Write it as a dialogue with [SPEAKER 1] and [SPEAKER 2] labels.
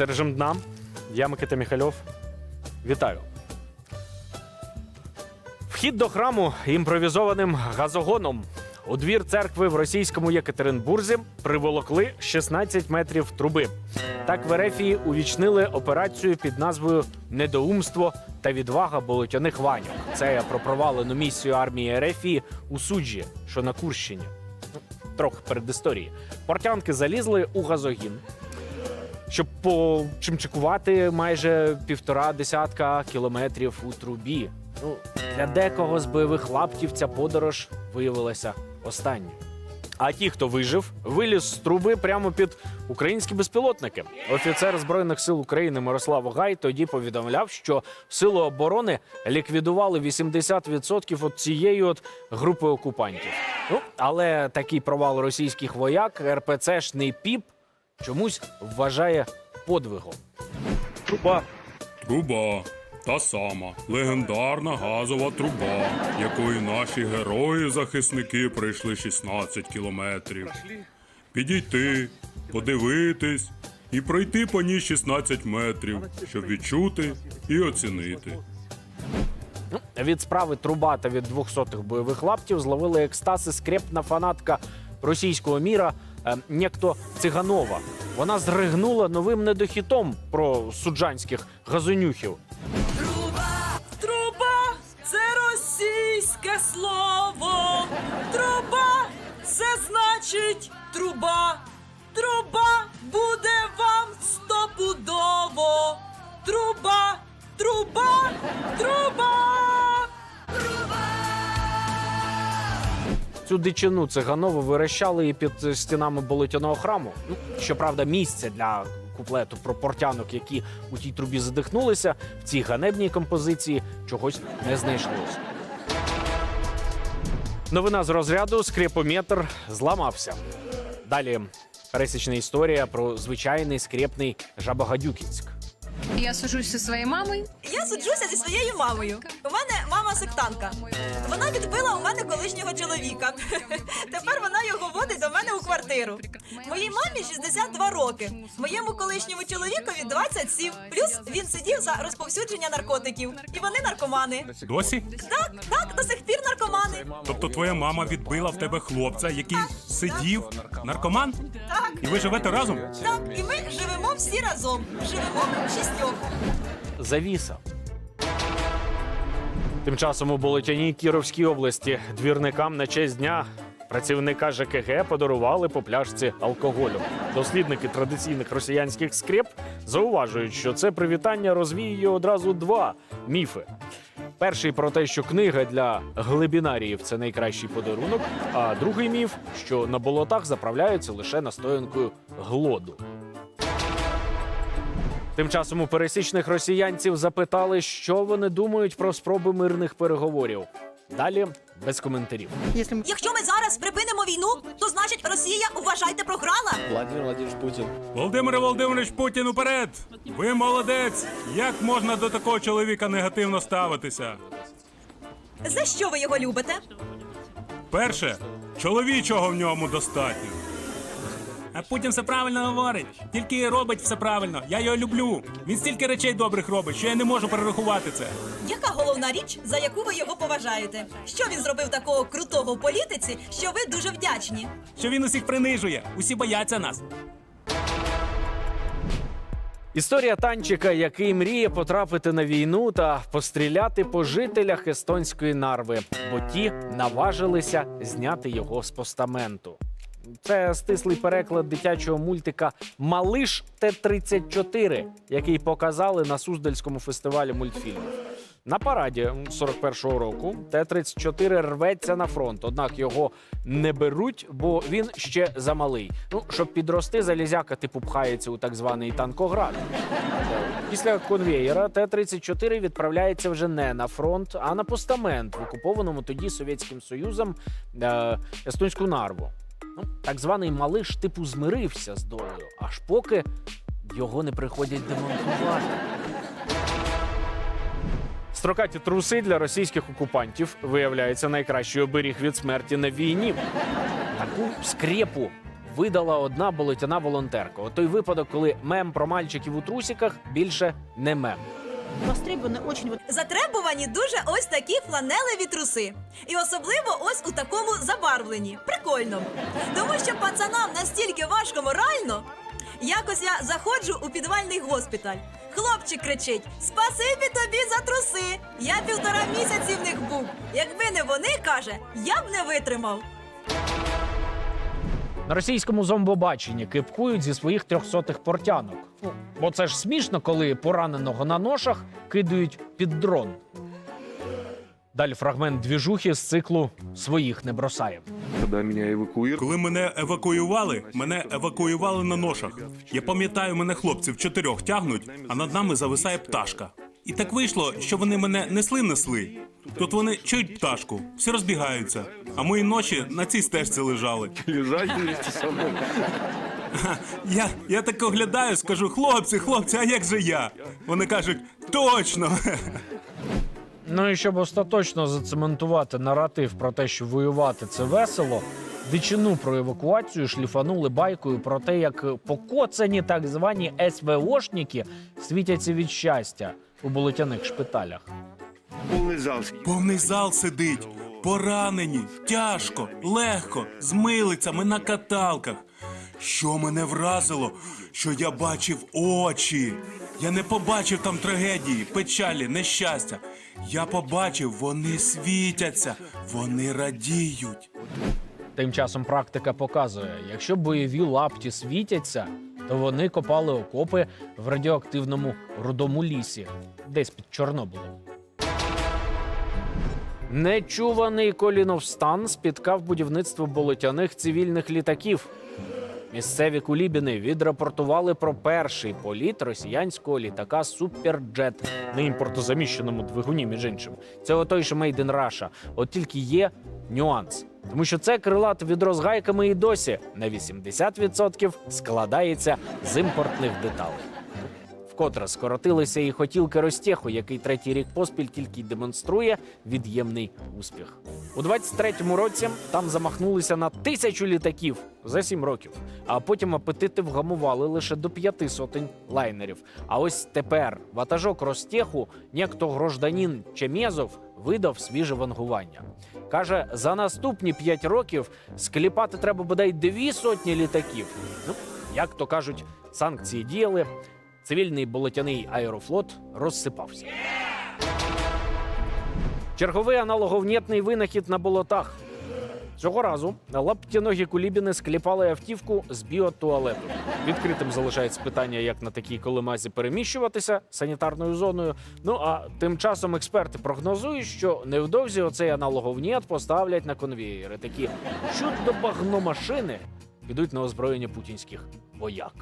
[SPEAKER 1] Це режим дна. Я Микита Міхальов. Вітаю. Вхід до храму імпровізованим газогоном. У двір церкви в російському Єкатеринбурзі приволокли 16 метрів труби. Так в Ерефії увічнили операцію під назвою Недоумство та відвага болотяних ваньок. Це я про провалену місію армії Ерефії у суджі, що на Курщині. Трохи передісторії. Портянки залізли у газогін, щоб почимчикувати майже півтора десятка кілометрів у трубі. Ну, для декого з бойових лаптів ця подорож виявилася останньою. А ті, хто вижив, виліз з труби прямо під українські безпілотники. Офіцер збройних сил України Мирослав Гай тоді повідомляв, що сили оборони ліквідували 80% от цієї от групи окупантів. Ну але такий провал російських вояк РПЦшний піп чомусь вважає подвигом.
[SPEAKER 2] Труба.
[SPEAKER 3] Труба. Та сама легендарна газова труба, якою наші герої-захисники пройшли 16 кілометрів. Підійти, подивитись і пройти по ній 16 метрів, щоб відчути і оцінити.
[SPEAKER 1] Ну, від справи труба та від двохсотих бойових лаптів зловили екстаз і скрепна фанатка російського міра некто Циганова. Вона зригнула новим недохітом про суджанських газонюхів.
[SPEAKER 4] Труба труба, це російське слово. Труба це значить. Труба
[SPEAKER 1] Цю дичину циганову вирощали і під стінами болотяного храму. Ну, щоправда, місце для куплету про портянок, які у тій трубі задихнулися, в цій ганебній композиції чогось не знайшлося. Новина з розряду скрепометр зламався. Далі пересічна історія про звичайний скрепний Жабагадюкінськ.
[SPEAKER 5] Я сужусь зі своєю мамою.
[SPEAKER 4] Я суджуся зі своєю мамою. У мене мама сектантка. Вона відбила у мене колишнього чоловіка. Тепер вона його водить до мене у квартиру. Моїй мамі 62 роки. Моєму колишньому чоловікові 27. Плюс він сидів за розповсюдження наркотиків. І вони наркомани.
[SPEAKER 3] Досі?
[SPEAKER 4] Так, так, до сих пір наркомани.
[SPEAKER 3] Тобто твоя мама відбила в тебе хлопця, який сидів наркоман?
[SPEAKER 4] Так,
[SPEAKER 3] І ви живете разом?
[SPEAKER 4] так. І ми живемо всі разом. Живемо шістьох.
[SPEAKER 1] Завіса. Тим часом у Болотяній Кіровській області двірникам на честь дня працівника ЖКГ подарували по пляшці алкоголю. Дослідники традиційних росіянських скреп зауважують, що це привітання розвіює одразу два міфи. Перший про те, що книга для глибінаріїв це найкращий подарунок. А другий міф, що на болотах заправляються лише настоянкою глоду. Тим часом у пересічних росіянців запитали, що вони думають про спроби мирних переговорів. Далі без коментарів.
[SPEAKER 4] Якщо ми зараз припинимо війну, то значить Росія, вважайте, програла.
[SPEAKER 2] Владимир Владимирович Путін.
[SPEAKER 3] Володимир Володимирович Путін уперед! Ви молодець! Як можна до такого чоловіка негативно ставитися?
[SPEAKER 4] За що ви його любите?
[SPEAKER 3] Перше, чоловічого в ньому достатньо. А Путін все правильно говорить. Тільки робить все правильно. Я його люблю. Він стільки речей добрих робить, що я не можу перерахувати це.
[SPEAKER 4] Яка головна річ, за яку ви його поважаєте? Що він зробив такого крутого в політиці, що ви дуже вдячні?
[SPEAKER 3] Що він усіх принижує. Усі бояться нас.
[SPEAKER 1] Історія танчика, який мріє потрапити на війну та постріляти по жителях естонської нарви, бо ті наважилися зняти його з постаменту. Це стислий переклад дитячого мультика Малиш Т-34, який показали на Суздальському фестивалі мультфільмів. На параді 41-го року Т-34 рветься на фронт, однак його не беруть, бо він ще замалий. Ну, щоб підрости, залізяка типу пхається у так званий танкоград. Після конвеєра Т-34 відправляється вже не на фронт, а на постамент в окупованому тоді Совєтським Союзом е, естонську нарву. Ну, так званий малиш типу змирився з долею, аж поки його не приходять демонтувати. Строкаті труси для російських окупантів виявляється найкращий оберіг від смерті на війні. Таку скрепу видала одна болотяна волонтерка. От той випадок, коли мем про мальчиків у трусіках більше не мем.
[SPEAKER 6] Востребованы очень вот
[SPEAKER 4] Затребувані дуже ось такі фланелеві труси. І особливо ось у такому забарвленні. Прикольно. Тому що пацанам настільки важко морально. Якось я заходжу у підвальний госпіталь. Хлопчик кричить: Спасибі тобі за труси! Я півтора місяці в них був. Якби не вони, каже, я б не витримав.
[SPEAKER 1] На російському зомбобаченні кипкують зі своїх трьохсотих портянок. Бо це ж смішно, коли пораненого на ношах кидають під дрон. Далі фрагмент двіжухи з циклу своїх не
[SPEAKER 7] меня
[SPEAKER 3] Коли мене евакуювали, мене евакуювали на ношах. Я пам'ятаю, мене хлопців чотирьох тягнуть, а над нами зависає пташка. І так вийшло, що вони мене несли-несли. Тут вони чують пташку, всі розбігаються, а мої ночі на цій стежці лежали.
[SPEAKER 7] лежать вместе со мной.
[SPEAKER 3] Я, я так оглядаю, скажу, хлопці, хлопці, а як же я? Вони кажуть, точно.
[SPEAKER 1] Ну і щоб остаточно зацементувати наратив про те, що воювати це весело, дичину про евакуацію шліфанули байкою про те, як покоцані так звані СВОшники світяться від щастя у болотяних шпиталях.
[SPEAKER 7] Полный зал.
[SPEAKER 3] Повний зал сидить, поранені, тяжко, легко, з милицями на каталках. Що мене вразило, що я бачив очі. Я не побачив там трагедії, печалі, нещастя. Я побачив, вони світяться, вони радіють.
[SPEAKER 1] Тим часом практика показує, якщо бойові лапті світяться, то вони копали окопи в радіоактивному рудому лісі, десь під Чорнобилем. Нечуваний коліновстан спіткав будівництво болотяних цивільних літаків. Місцеві кулібіни відрапортували про перший політ росіянського літака Суперджет на імпортозаміщеному двигуні, між іншим. Це отой, що Made in Russia. От тільки є нюанс. Тому що це крилат відро з гайками і досі на 80% складається з імпортних деталей. Вкотре скоротилися і хотілки Ростеху, який третій рік поспіль тільки й демонструє від'ємний успіх. У 23-му році там замахнулися на тисячу літаків за сім років, а потім апетити вгамували лише до п'яти сотень лайнерів. А ось тепер ватажок Ростеху, некто гражданин Чемєзов, видав свіже вангування. Каже, за наступні п'ять років скліпати треба бодай дві сотні літаків. Ну, як то кажуть, санкції діяли. Цивільний болотяний аерофлот розсипався. Черговий аналоговнєтний винахід на болотах. Цього разу лаптяногі кулібіни скліпали автівку з біотуалету. Відкритим залишається питання, як на такій колемазі переміщуватися санітарною зоною. Ну а тим часом експерти прогнозують, що невдовзі оцей аналоговнєт поставлять на конвієри. Такі чудо багномашини підуть на озброєння путінських вояк.